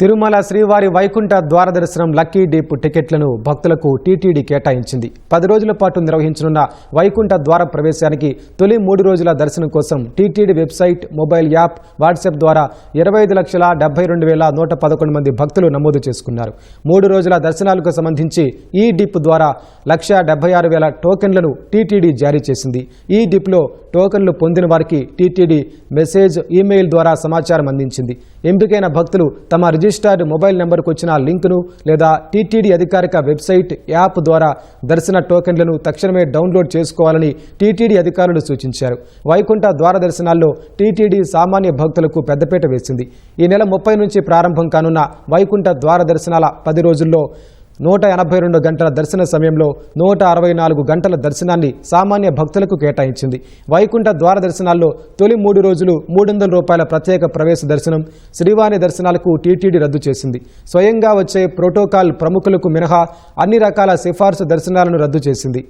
తిరుమల శ్రీవారి వైకుంఠ ద్వార దర్శనం లక్కీ డీప్ టికెట్లను భక్తులకు టీటీడీ కేటాయించింది. పది రోజుల పాటు నిర్వహించనున్న వైకుంఠ ద్వార ప్రవేశానికి తొలి మూడు రోజుల దర్శనం కోసం TTD website mobile app WhatsApp ద్వారా ఇరవై ఐదు లక్షల డెబ్బై రెండు వేల నూట పదకొండు మంది భక్తులు నమోదు చేసుకున్నారు. మూడు రోజుల దర్శనాలకు సంబంధించి ఈ డిప్ ద్వారా లక్ష డెబ్బై ఆరు వేల టోకెన్లను టీటీడీ జారీ చేసింది. ఈ డిప్లో టోకెన్లు పొందిన వారికి టీటీడీ మెసేజ్ ఈమెయిల్ ద్వారా సమాచారం అందించింది. ఎంపికైన భక్తులు తమ రిజిస్టర్డ్ మొబైల్ నెంబర్కు వచ్చిన లింకును లేదా టీటీడీ అధికారిక వెబ్సైట్ యాప్ ద్వారా దర్శన టోకెన్లను తక్షణమే డౌన్లోడ్ చేసుకోవాలని టీటీడీ అధికారులు సూచించారు. వైకుంఠ ద్వార దర్శనాల్లో టీటీడీ సామాన్య భక్తులకు పెద్దపీట వేసింది. ఈ నెల ముప్పై నుంచి ప్రారంభం కానున్న వైకుంఠ ద్వార దర్శనాల పది రోజుల్లో నూట ఎనభై రెండు గంటల దర్శన సమయంలో నూట అరవై నాలుగు గంటల దర్శనాన్ని సామాన్య భక్తులకు కేటాయించింది. వైకుంఠ ద్వార దర్శనాల్లో తొలి మూడు రోజులు మూడు వందల రూపాయల ప్రత్యేక ప్రవేశ దర్శనం శ్రీవాణి దర్శనాలకు టీటీడీ రద్దు చేసింది. స్వయంగా వచ్చే ప్రోటోకాల్ ప్రముఖులకు మినహా అన్ని రకాల సిఫార్సు దర్శనాలను రద్దు చేసింది.